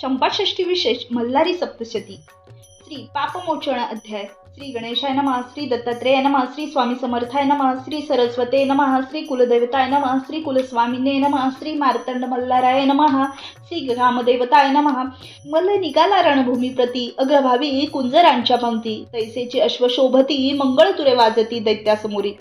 चंपाषष्ठी विशेष मल्हारी सप्तशती. श्री पापमोचन अध्याय. श्री गणेशाय नमः श्री दत्तात्रेय नमः श्री स्वामी समर्थाय नमः श्री सरस्वते नमः श्री कुलदेवताय नमः श्री कुलस्वामिने नमः श्री मार्तंड मल्हाराय नमः श्री ग्रामदेवताय नमः. मल्ल निघाला रणभूमी प्रती अग्रभावी कुंजरांच्या पंक्ती. तैसेची अश्वशोभती मंगळतुरे वाजती दैत्यासमोरी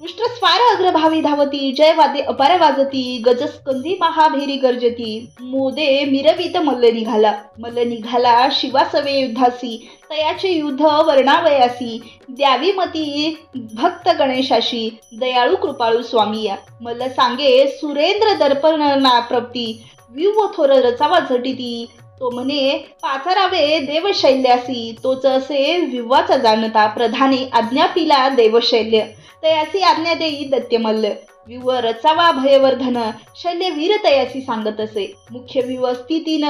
स्वार अग्रभावी धावती जय वादे अपार वाजती गजस्कंदी महाभेरी गर्जती. मोदे मिरवीत मल्ल निघाला मल्ल निघाला शिवासवे युद्धासी तयाचे युद्ध वर्णावयासी. द्यावी मती भक्त गणेशाशी दयाळू कृपाळू स्वामी या. मल्ल सांगे सुरेंद्र दर्पणना प्रप्ती व्यूव थोर रचावा झटिती तो म्हणे पाचारावे देवशैल्यासी तोच असे विवाचा जाणता प्रधाने आज्ञा पिला देवशैल्य. तयासी आज्ञा देई दत्यमल्ल विव रचावा भयवर्धन शल्य वीर तयासी सांगत असे मुख्य विव स्थितीन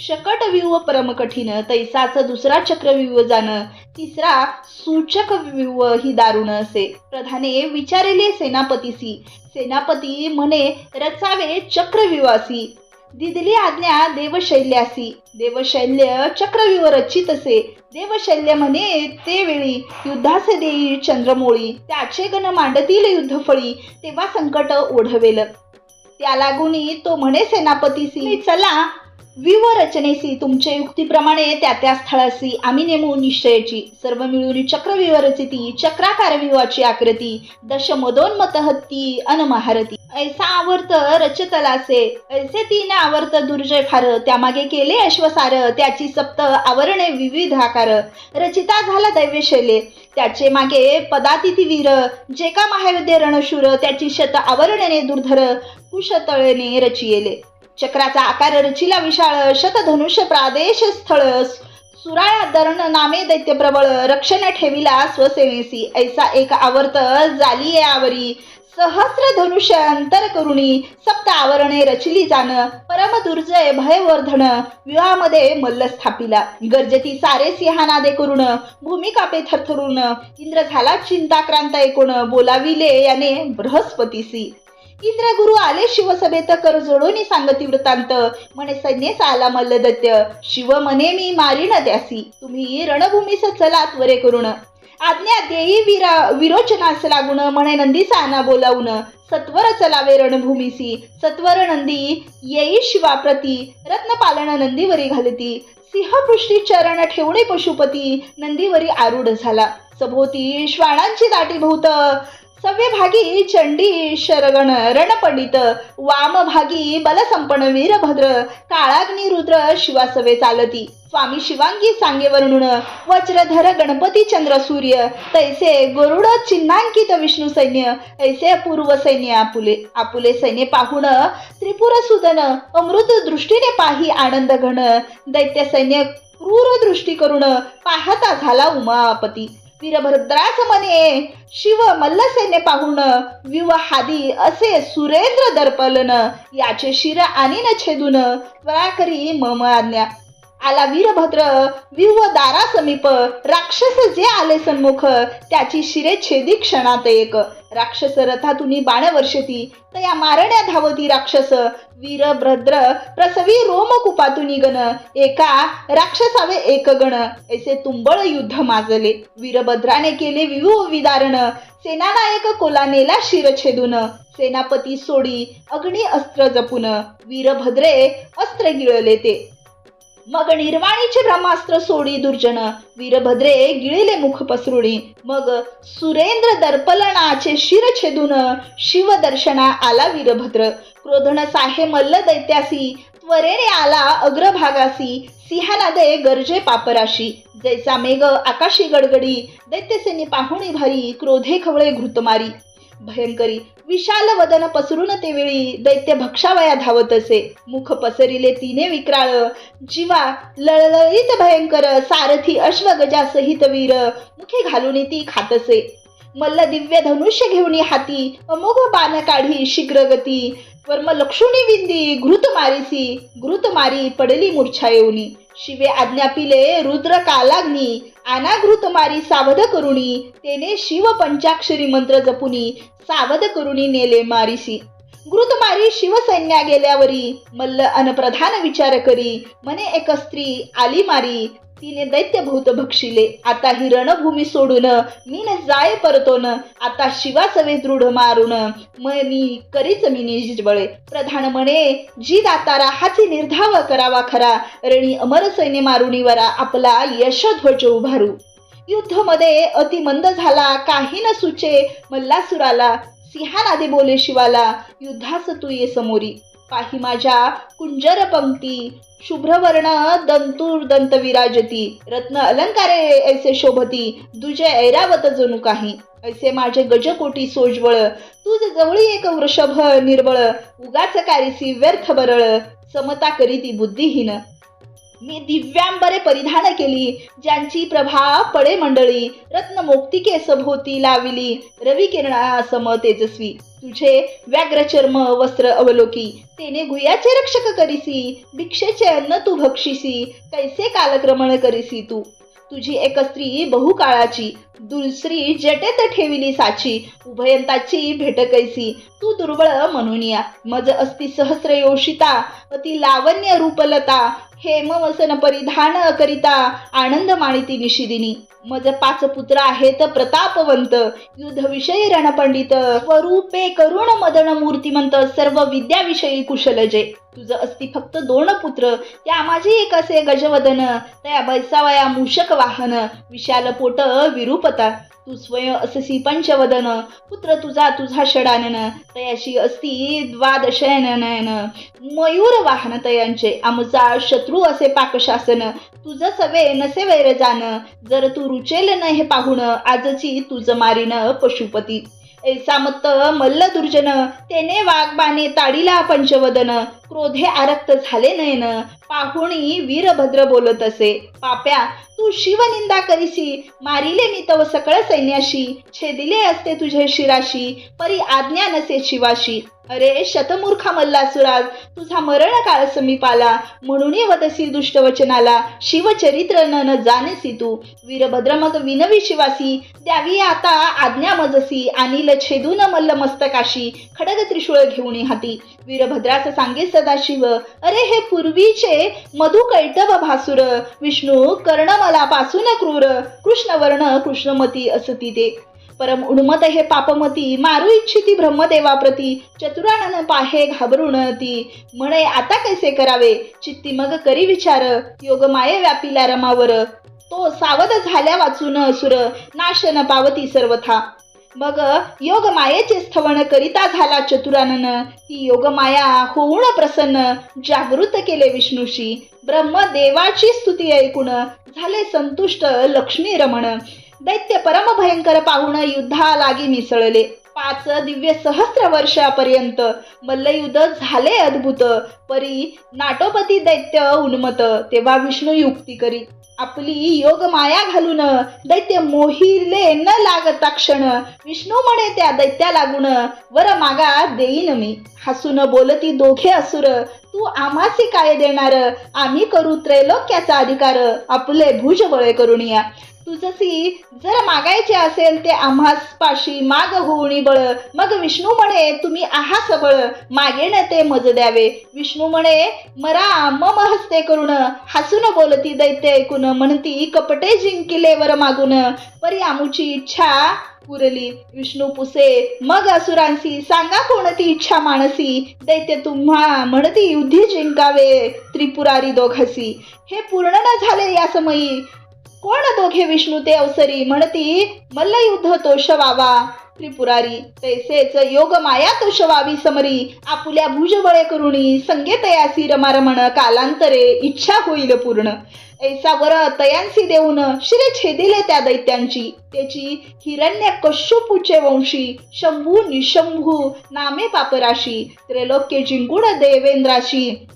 शकट विव परम कठीण तैसाच दुसरा चक्र विव जाण तिसरा सूचक विव ही दारुण असे. प्रधाने विचारले सेनापतीसी. सेनापती म्हणे रचावे चक्रविवासी दिदली आज्ञा देवशैल्यासी. देवशैल्य चक्रव्यूह रचित असे. देवशैल्य म्हणे ते वेळी युद्धासे देई चंद्रमोळी त्याचे गण मांडतील युद्धफळी तेव्हा संकट ओढवेल. त्या लागुनी तो म्हणे सेनापतीसी. चला रचनेसी तुमच्या युक्तीप्रमाणे त्या त्या स्थळासी आम्ही नेमू निश्चयाची. सर्व मिळून चक्रव्यूह रचिती चक्राकार विवाची आकृती दश अन महारती अनमहारती. ऐसा आवर्त रचतलासे ऐसे तीन आवर्त दुर्जय फार त्यामागे केले अश्वसार त्याची सप्त आवरणे विविध आकार रचिता झाला दैव्यशैले त्याचे मागे पदातिथी वीर जे का महायुद्धे रणशूर त्याची शत आवरणेने दुर्धर कुशतळेने रचियेले. चक्राचा आकार रचिला विशाळ शतधनुष्य प्रादेश स्थळ. सुराळा दरण नामे दैत्य प्रबळ रक्षण ठेविला स्वसेनेसी ऐसा एक आवर्त झाली आवरी. सहस्र धनुष्य अंतर करुणी. सप्त आवरणे रचिली जाण. परम दुर्जय भयवर्धन. विवाहामध्ये मल्ल स्थापिला. गर्जती सारे सिंहानादे करून भूमिकापे थरथरून. इंद्र झाला चिंताक्रांत ऐकून बोलाविले याने बृहस्पतीसी. इंद्र गुरु आले शिवसभेत कर जोडोनी सांगती वृत्तांत. म्हणे सैन्यच आला मल्लदत्य शिव मने मी मारिन त्यासी तुम्ही रणभूमीस चला त्वरे करून आज्ञा देई विरा विरोचनास लागून. म्हणे नंदीसाना बोलावून. सत्वर चलावे रणभूमीसी. सत्वर नंदी येई शिवाप्रती. रत्नपालन नंदीवरी घालती. सिंहपृष्टी चरण ठेवणे पशुपती. नंदीवरी आरूढ झाला. सभोवती श्वानांची दाटी भोवत. सव्यभागी चंडी शरगण रणपंडित वामभागी बलसंपन्न वीरभद्र काळाग्नी रुद्र शिवासवे चालती. स्वामी शिवांगी सांगे वर्णुन वज्रधर गणपती चंद्र सूर्य तैसे गरुड चिन्हांकित विष्णू सैन्य ऐसे पूर्व सैन्य आपुले आपुले सैन्य पाहुण त्रिपुर सुदन अमृत दृष्टीने पाही आनंद घन दैत्य सैन्य क्रूर दृष्टी करून पाहता झाला उमापती वीरभद्रास म्हणे शिव मल्लसेने पाहून विवहादी असे सुरेंद्र दर्पलन याचे शिर आणि न छेदून त्वरा करी मम आज्ञा. आला वीरभद्र विव दारा समीप. राक्षस जे आले सन्मुख त्याची शिरे छेदी क्षणात एक. राक्षस रथातून बाण वर्षती तया मारण्या धावती राक्षस. वीरभद्र प्रसवी रोमकुपातून गण एका राक्षसावे एक गण. ऐसे तुंबळ युद्ध माजले. वीरभद्राने केले विवो विदारण. सेनानायक कोलानेला शिर छेदून. सेनापती सोडी अग्नी अस्त्र जपून. वीरभद्रे अस्त्र गिळले ते. मग निर्वाणीचे ब्रह्मास्त्र सोडी दुर्जन वीरभद्रे गिळिले मुख पसरुणी मग सुरेंद्र दर्पलनाचे शिर छेदून शिवदर्शना आला वीरभद्र. क्रोधन साहे मल्ल दैत्यासी त्वरेने आला अग्रभागासी सिंहनादे गरजे पापराशी. जैसा मेघ आकाशी गडगडी दैत्यसेनी पाहुणी भारी क्रोधे खवळे घृतमारी. भयंकरी विशाल वदन पसरून ते वेळी दैत्य भक्षावया धावत असे. मुख पसरिले तिने विक्राळ. जीवा लळलळीत भयंकर. सारथी अश्वगजा सहित वीर. मुखे घालून ती खातसे. मल्ल दिव्य धनुष्य घेऊन हाती. अमोघ बाण काढी शीघ्र गती. वर्म लक्षुणी विंदी. घृत मारीसी. घृत मारी पडली मूर्छा येऊनी. शिवे आज्ञा पिले रुद्र कालाग्नी अनाघृत मारी सावध करुणी तेने शिव पंचाक्षरी मंत्र जपुनी सावध करुणी नेले मारिसी. गुरुतमारी शिवसैन्या गेल्यावरी मल्ल अनप्रधान विचार करी मने एक स्त्री आली मारी तिने दैत्यभूत भक्षिले. आता ही रणभूमी सोडून मी न जाय परतोन. आता शिवासवे दृढ मारून. मनी करीच मी निजबळे प्रधान म्हणे जी दातारा हाची निर्धाव करावा खरा. रणी अमर सैन्य मारुणीवरा आपला यशध्वज उभारू. युद्धमध्ये अतिमंद झाला काही न सुचे मल्लासुराला. सिंहानादे बोले शिवाला युद्धास तू ये समोरी. काही माझ्या कुंजर पंक्ती. शुभ्रवर्ण दंतूर दंत विराजती रत्न अलंकारे ऐसे शोभती. दुजे ऐरावत जणू काही. ऐसे माझे गजकोटी सोजवळ. तुझ जवळी एक वृषभ निर्बळ उगाच कारिसी व्यर्थ बरळ. समता करीती बुद्धिहीन. मी दिव्यांबरे परिधान केली ज्यांची प्रभा पडे मंडळी रत्न मोक्तिके सभोवती लाविली रवी किरणा सम तेजस्वी. तुझे व्याघ्रचर्म वस्त्र अवलोकी तेने गुयाचे रक्षक करीसी भिक्षेचे अन्न तू भक्षिसी कैसे कालक्रमण करीसी तू? तुझी एक स्त्री बहुकाळाची दुसरी जटेत ठेविली साची उभयंताची भेट कैसी तू दुर्बळ म्हणून या. मज असती सहस्र योषिता अति लावण्य रूपलता हेमवसन परिधान करिता आनंद माणिती निशिदिनी मज पाच पुत्र आहेत प्रतापवंत. युद्ध विषयी रणपंडित. स्वरूपे करुण मदन मूर्तिमंत. सर्व विद्याविषयी कुशल जे. तुझं असती फक्त दोन पुत्र. त्या माझी एक असे गजवदन. त्या बैसावया मूषक वाहन. विशाल पोट विरूपता. तू स्वयं अससी पंचवदन पुत्र तुझा तुझा षडानन तयाशी असती द्वादशयनयन मयूर वाहन तयांचे आमचा शत्रू असे पाकशासन तुझं सवे नसे वैर जान जर तू रुचेल न हे पाहुण आजची तुझ मारीन पशुपती. ऐसा मत्त मल्ल दुर्जन तेने वाघबाने ताडीला पंचवदन. क्रोधे आरक्त झाले नयन पाहुणी वीरभद्र बोलत असे पाप्या तू शिवनिंदा करीसी मारिले मी तव सकळ सैन्याशी छेदिले असते तुझे शिराशी परी आज्ञा नसे शिवाशी. अरे शतमूर्खा मल्लासुराज तुझा मरण काळ समीप आला म्हणून वदसी दुष्टवचनाला शिवचरित्र न न जाणसी तू. वीरभद्र मग विनवी शिवासी द्यावी आता आज्ञा मजसी अनिल छेदून मल्ल मस्तकाशी खडग त्रिशूळ घेऊन हाती. वीरभद्रास सांगेस सदाशिव अरे हे पूर्वीचे मधु कैटभ भासुर. विष्णू कर्ण मला पासून क्रूर. कृष्णवर्ण कृष्णमती असती ते. परम उन्मत हे पापमती मारू इच्छिती ब्रह्मदेवाप्रती. चतुरानन पाहे घाबरून ती. म्हणे आता कैसे करावे? चित्ती मग करी विचार. योग माये व्यापिला रमावर. तो सावध झाल्या वाचून असुर. नाश न पावती सर्वथा. मग योग मायेचे स्थवण करिता झाला चतुरानन. ती योग माया होऊन प्रसन्न जागृत केले विष्णूशी. ब्रह्मदेवाची स्तुती ऐकून झाले संतुष्ट लक्ष्मी रमण. दैत्य परम भयंकर पाहुण युद्धा लागी मिसळले. पाच दिव्य सहस्र वर्षापर्यंत मल्लयुद्ध झाले अद्भुत. परी नाटोपती दैत्य उन्मत तेव्हा विष्णू युक्ती करी. आपली योग माया घालून दैत्य मोहिले न लागता क्षण. विष्णू म्हणे त्या दैत्या लागून वर मागा देईन मी. हसून बोलती दोघे असुर तू आम्हासी काय देणार? आम्ही करू त्रैलोक्याचा अधिकार. आपले भुजबळे करून या. तुझसी जर मागायचे असेल ते आम्हास पाशी माग होऊनी बळ मग विष्णू म्हणे तुम्ही आहा सबळ. मागेन ते मज द्यावे. विष्णू म्हणे मरा मम हस्ते करून हसून बोलती दैत्य ऐकून. म्हणती कपटे जिंकिले वर मागून. परी आमुची इच्छा पुरली. विष्णू पुसे मग असुरांसी सांगा कोणती इच्छा मानसी दैत्य तुम्हा म्हणती युद्धी जिंकावे त्रिपुरारी दोघासी हे पूर्ण न झाले या समयी कोण दोघे विष्णू ते अवसरी म्हणती? मल्लयुद्ध तोषवावा. त्रिपुरारी तैसेच योग माया तोषवावी समरी. आपुल्या भुजबळे करुणी संगेतयासी रमारमण कालांतरे इच्छा होईल पूर्ण. ऐसा वर तयांसी देऊन शिरे छेदिले त्या दैत्यांची. त्याची हिरण्य कश्यपूचे वंशी शंभू निशंभू नामे पापराशी त्रैलोक्य जिंकुण देवेंद्राशी.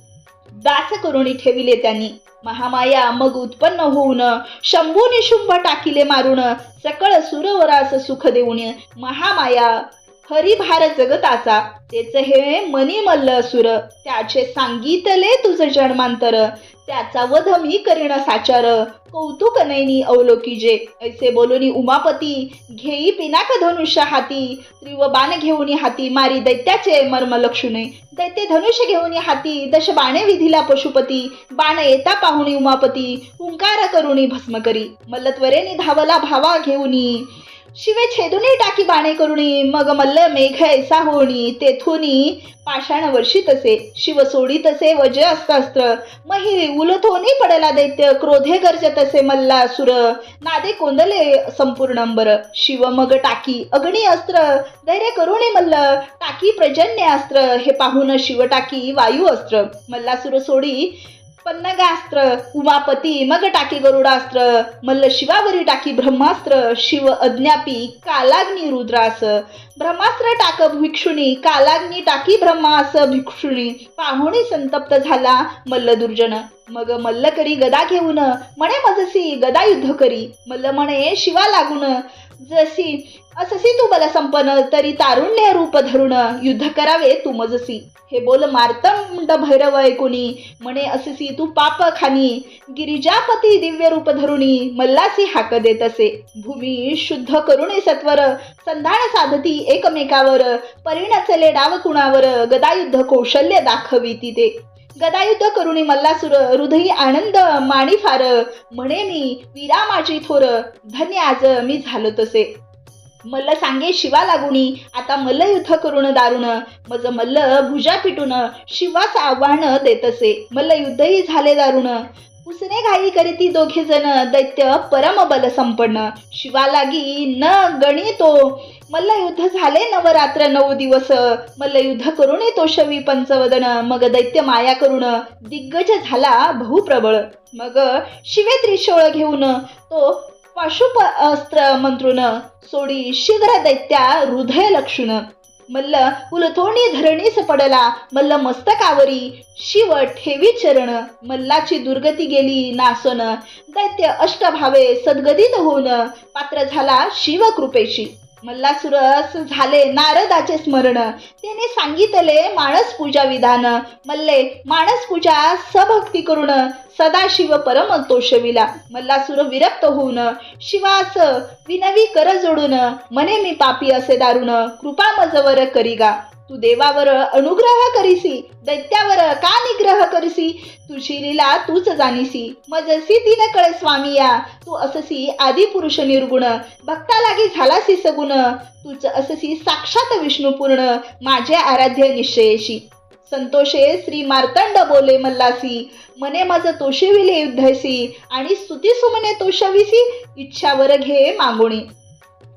दास करुणी ठेविले त्यांनी. महामाया मग उत्पन्न होऊन शंभू निशुंभ टाकिले मारून सकळ सुरवरास सुख देऊन महामाया हरिभार जगताचा. तेच हे मनी मल्ल असुर त्याचे सांगितले तुझ जन्मांतर. त्याचा वध मी करीण साचार. कौतुक नैनी अवलोकीजे ऐसे बोलूनी उमापती घेई पिनाक धनुष्य हाती त्रिव बाण घेऊनी हाती मारी दैत्याचे मर्म लक्षुणे दैत्य धनुष्य घेऊनी हाती दश बाणे विधिला पशुपती बाण येता पाहुणी उमापती हुंकार करुणी भस्म करी. मल्लत्वरेनी धावला भावा घेऊनी शिवे छेदुनी टाकी बाणे करुणी मग मल्ल मेघ ऐसा होणी तेथुनी पाषाण वर्षी तसे शिव सोडी तसे वज अस्त्र मही उलथोनी पडला दैत्य क्रोधे गर्ज तसे मल्ला मल्लासुर नादे कोंदले संपूर्ण अंबर शिव मग टाकी अग्नी अस्त्र धैर्य करुणी मल्ल टाकी प्रजन्य अस्त्र हे पाहून शिव टाकी वायू अस्त्र मल्लासुर सोडी पन्नगास्त्र उमापती मग टाकी गरुडास्त्र मल्ल शिवावरी टाकी ब्रह्मास्त्र शिव अज्ञापी कालाग्नी रुद्रास ब्रह्मास्त्र टाक भिक्षुणी कालाग्नी टाकी ब्रह्मास भिक्षुणी पाहुणी संतप्त झाला मल्ल दुर्जन मग मल्ल करी गदा घेऊन म्हणे मजसी गदा युद्ध करी मल्ल म्हणे शिवा लागून जशी अससी तू बल संपन तरी तारुण्य रूप धरुण युद्ध करावे तू मजसी. हे बोल मार्तंड भैरव ऐकुनी म्हणे अससी तू पाप खानी. गिरिजापती दिव्य रूप धरुणी मल्लासी हाक देत असे. भूमी शुद्ध करुणे सत्वर संधान साधती एकमेकावर. परिणचले डाव कुणावर गदायुद्ध कौशल्य दाखविती ते गदायुद्ध करुणी मल्लासुर हृदयी आनंद माणी फार. म्हणे मी वीरा माझी थोर धन्य आज मी झालो तसे. मल्ल सांगे शिवा लागुनी आता मल्ल युद्ध करून दारुण. मज मल्ल भुजा पिटून शिवास आव्हान देत असे मल्ल युद्धही झाले दारुण. उसने घाई करीती दोघे जण. दैत्य परम बल संपन्न. शिवा लागी न गणितो. मल्लयुद्ध झाले नवरात्र नऊ दिवस. मल्लयुद्ध करून तो शवी पंचवदन. मग दैत्य माया करून दिग्गज झाला बहुप्रबळ. मग शिवे त्रिशोळ घेऊन तो पाशुप अस्त्र मंत्रुन सोडी शीघ्र दैत्या हृदय लक्षुन मल्ल कुलथोणी धरणीस पडला. मल्ल मस्तकावरी शिव ठेवी चरण. मल्लाची दुर्गती गेली नासन. दैत्य अष्टभावे सद्गदित होऊन. पात्र झाला शिव कृपेशी मल्लासुरस झाले नारदाचे स्मरण. त्याने सांगितले मानस पूजा विधान. मल्ले माणस पूजा सभक्ती करून सदाशिव परम तोषविला. मल्लासुर विरक्त होऊन शिवास विनवी कर जोडून मने मी पापी असे दारुण. कृपा मजवर करीगा. तू देवावर अनुग्रह करीसी दैत्यावर का निग्रह करीसी? तुझी लीला तूच जाणीसी. मजसी दिन कळे स्वामी या. तू अससी आदी पुरुष निर्गुण. भक्ता लागी झालासी सगुण. तूच अससी साक्षात विष्णुपूर्ण. माझे आराध्य निश्चयशी. संतोषे श्री मार्तंड बोले मल्लासी. मने माझं तोषविले युद्धसी आणि स्तुती सुमने तोषविसी. इच्छावर घे मागुणी.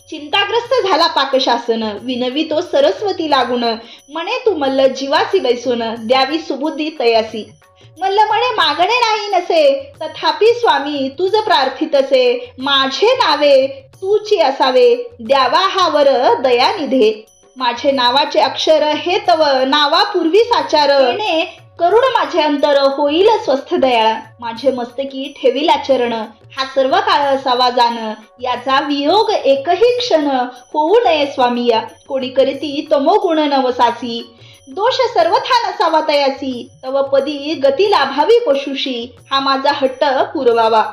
चिंताग्रस्त झाला पाकशासन. विनवी तो सरस्वती लागून. म्हणे तू मल्ल जीवासी बैसून द्यावी सुबुद्धी तयासी. मल्ल म्हणे मागणे नाही नसे तथापि स्वामी तुझ प्रार्थित असे माझे नावे तूची असावे द्यावा हा वर दयानिधे. माझे नावाचे अक्षर हे तव नावापूर्वी साचार. करुण माझे अंतर होईल स्वस्थ दयाळ माझे मस्तकी ठेवील आचरण. हा सर्व काळ असावा जाण. याचा वियोग एकही क्षण होऊ नये स्वामी. या कोणी करीती तमो गुण नवसासी. दोष सर्वथा नसावा तयासी तव पदी गती लाभावी पशुशी हा माझा हट्ट पुरवावा.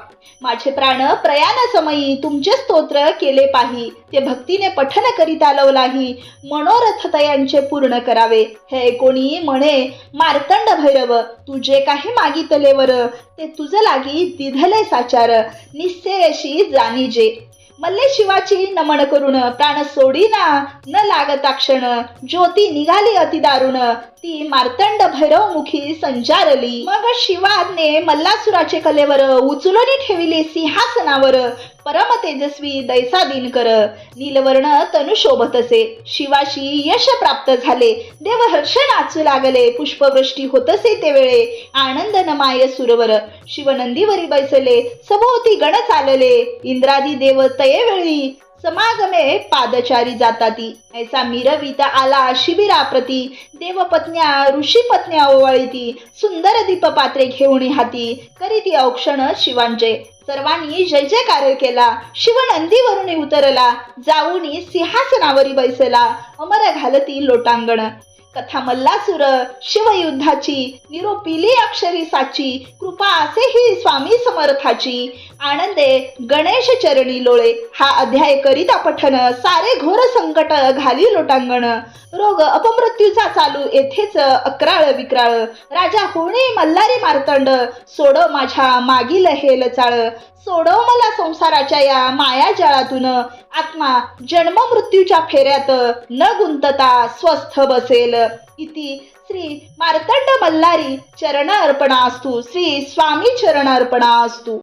माझे प्राण प्रयाण समयी तुमचे स्तोत्र केले पाही. ते भक्तीने पठन करीत आलवलाही. मनोरथ तयांचे पूर्ण करावे. हे कोणी म्हणे मार्तंड भैरव तू जे काही मागितले वर ते तुझ लागी दिधले साचार. निश्चयशी जाणीजे. मल्ले शिवाची नमन करून प्राण सोडीना न लागता क्षण ज्योती निघाली अति दारुण. ती मार्तंड भैरव मुखी संचारली मग शिवाने मल्लासुराचे कलेवर उचलून ठेविले सिंहासनावर. परम तेजस्वी दैसा दिनकर नीलवर्ण तनु शोभत असे शिवाशी यश प्राप्त झाले. देव हर्ष नाचू लागले. पुष्पवृष्टी होतसे ते वेळे. आनंद नमाय सुरवर. शिवनंदीवरी बैसले. सभोवती गण चालले. इंद्रादी देव तयेवेळी समागमे पादचारी जाताती. ऐसा मिरविता आला शिबिराप्रती देवपत्न्या ऋषीपत्न्या ओवाळीती. सुंदर दीप पात्रे घेऊन हाती. करीती औक्षण शिवांचे. सर्वांनी जय जयकार केला. शिव नंदीवरून उतरला. जाऊनी सिंहासनावरी बैसला. अमर घालती लोटांगण. कथा मल्लासुर शिवयुद्धाची निरोपिली अक्षरी साची कृपा असे ही स्वामी समर्थाची. आनंदे गणेश चरणी लोळे हा अध्याय करीता पठन सारे घोर संकट घाली लोटांगण. रोग अपमृत्यूचा चालू येथेच अकराळ विक्राळ. राजा होणे मल्हारी मार्तंड सोड माझ्या मागील हेल चाळ. सोडव मला संसाराच्या या माया जळातून. आत्मा जन्म मृत्यूच्या फेऱ्यात न गुंतता स्वस्थ बसेल. इति श्री मार्तंड मल्लारी चरण अर्पणास्तु श्री स्वामी चरण अर्पणास्तु